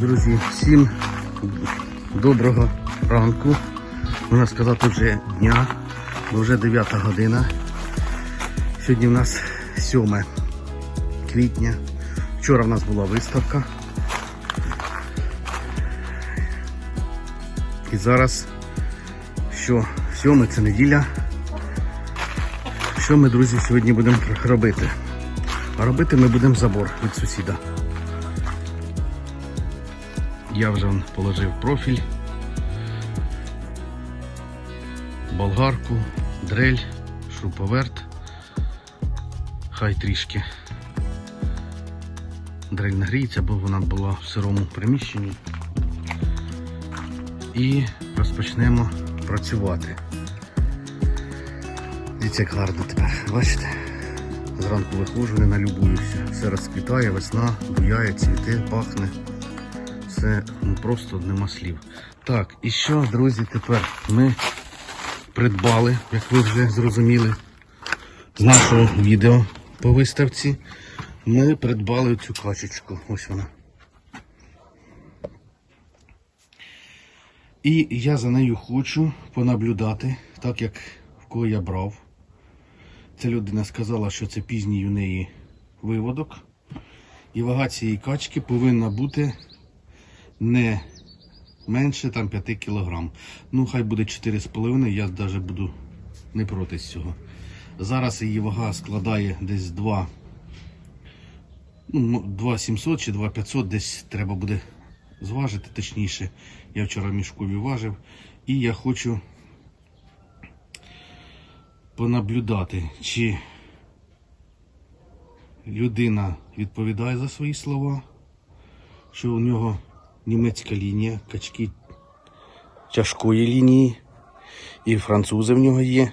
Друзі, всім доброго ранку. Можна сказати вже дня, бо вже 9 година. Сьогодні в нас 7 квітня. Вчора в нас була виставка. І зараз що 7 це неділя. Що ми, друзі, сьогодні будемо робити? А робити ми будемо забор від сусіда. Я вже положив профіль, болгарку, дрель, шуруповерт. Хай трішки дрель нагріється, бо вона була в сирому приміщенні. І розпочнемо працювати. Дивіться, як гарно тепер, бачите? Зранку виходжу, не налюбуюся. Все розквітає, весна, буяє, цвіте, пахне. Це просто нема слів. Так, і що, друзі, тепер ми придбали, як ви вже зрозуміли, з нашого відео по виставці. Ми придбали цю качечку. Ось вона. І я за нею хочу понаблюдати, так як в кого я брав. Ця людина сказала, що це пізній у неї виводок. І вага цієї качки повинна бути не менше там 5 кг. Ну, хай буде 4,5, я навіть буду не проти цього. Зараз її вага складає десь 2, ну, 2700 чи 2500, десь треба буде зважити, точніше. Я вчора в мішкові важив. І я хочу понаблюдати, чи людина відповідає за свої слова, що у нього німецька лінія, качки тяжкої лінії, і французи в нього є.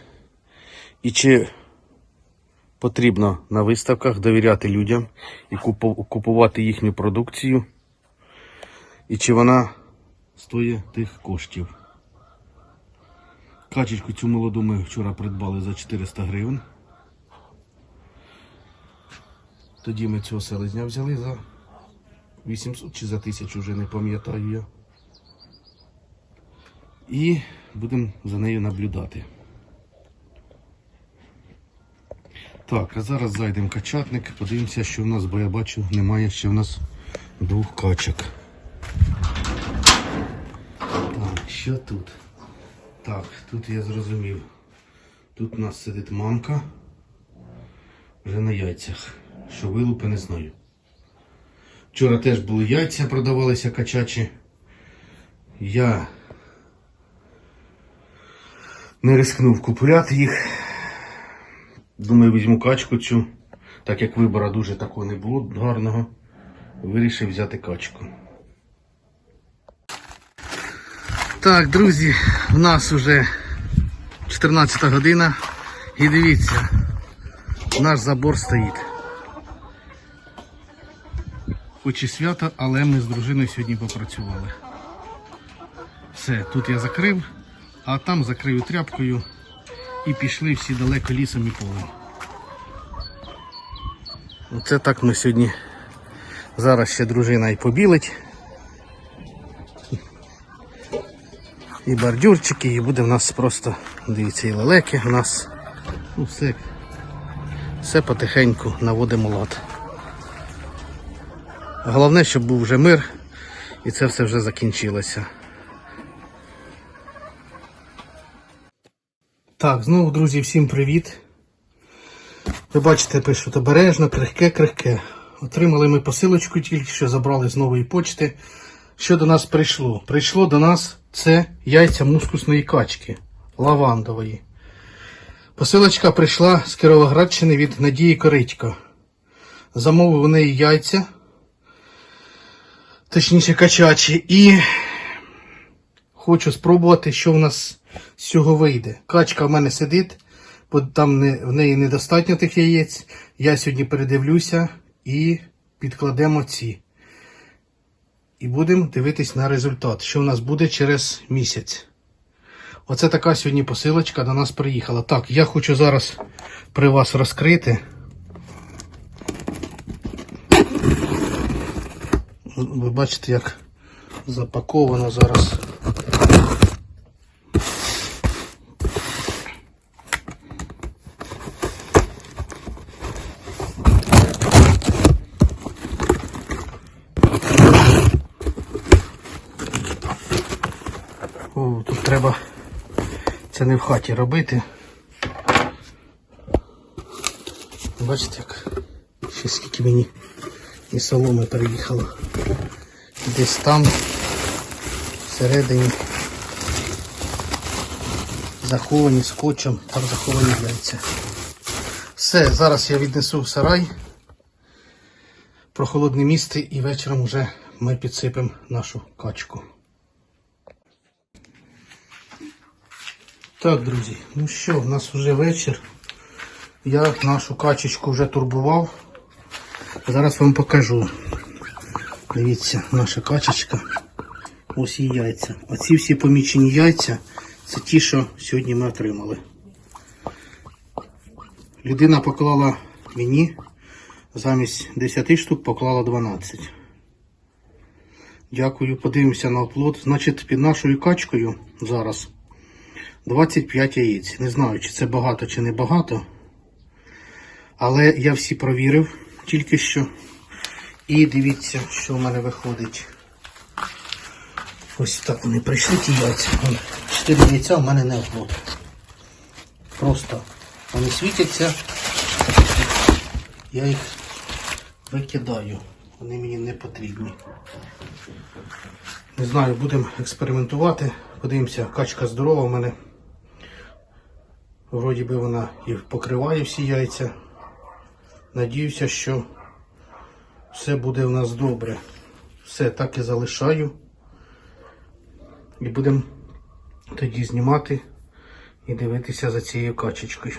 І чи потрібно на виставках довіряти людям і купувати їхню продукцію, і чи вона стоїть тих коштів. Качечку цю молоду ми вчора придбали за 400 гривень. Тоді ми цього селезня взяли за 800 чи за 1000, вже не пам'ятаю я. І будемо за нею наблюдати. Так, а зараз зайдемо в качатник, подивимося, що в нас, бо я бачу, немає ще в нас двох качок. Так, що тут? Так, тут я зрозумів. Тут у нас сидить мамка. Вже на яйцях. Що вилупи, не знаю. Вчора теж були яйця, продавалися качачі. Я не рискнув купувати їх. Думаю, візьму качку цю. Так як вибора дуже такого не було гарного. Вирішив взяти качку. Так, друзі, в нас вже 14 година. І дивіться, наш забор стоїть. Хоч і свято, але ми з дружиною сьогодні попрацювали. Все, тут я закрив, а там закрию тряпкою і пішли всі далеко лісом і полем. Оце так ми сьогодні. Зараз ще дружина і побілить. І бордюрчики, і буде в нас просто, дивіться, і лелеки у нас. Ну, все, все потихеньку наводимо лад. Головне, щоб був вже мир і це все вже закінчилося. Так, знову, друзі, всім привіт. Ви бачите, пишуть обережно, крихке-крихке. Отримали ми посилочку тільки що забрали з нової почти. Що до нас прийшло? Прийшло до нас це яйця мускусної качки лавандової. Посилочка прийшла з Кіровоградщини від Надії Коритько. Замовив у неї яйця, точніше качачі, і хочу спробувати, що в нас з цього вийде. Качка в мене сидить, бо там не, в неї недостатньо тих яєць. Я сьогодні передивлюся і підкладемо ці. І будемо дивитись на результат, що в нас буде через місяць. Оце така сьогодні посилочка до нас приїхала. Так, я хочу зараз при вас розкрити. Ви бачите, як запаковано зараз. О, тут треба це не в хаті робити. Бачите, як ще скільки мені і соломи переїхало. Десь там всередині заховані скотчем, там заховані яйця. Все, зараз я віднесу в сарай, прохолодне місце і вечором вже ми підсипемо нашу качку. Так, друзі, ну що, в нас вже вечір. Я нашу качечку вже турбував. Зараз вам покажу. Дивіться, наша качечка. Ось її яйця. Оці всі помічені яйця це ті, що сьогодні ми отримали. Людина поклала мені замість 10 штук поклала 12. Дякую, подивимося на оплот. Значить, під нашою качкою зараз 25 яєць. Не знаю, чи це багато, чи не багато. Але я всі провірив тільки що. І дивіться, що в мене виходить. Ось так вони прийшли ті яйця. Чотири яйця в мене не оплот. Просто вони світяться. Я їх викидаю. Вони мені не потрібні. Не знаю, будемо експериментувати. Подивимося, качка здорова в мене. Вроді би вона і покриває всі яйця. Надіюся, що все буде у нас добре. Все так і залишаю. І будемо тоді знімати і дивитися за цією качечкою.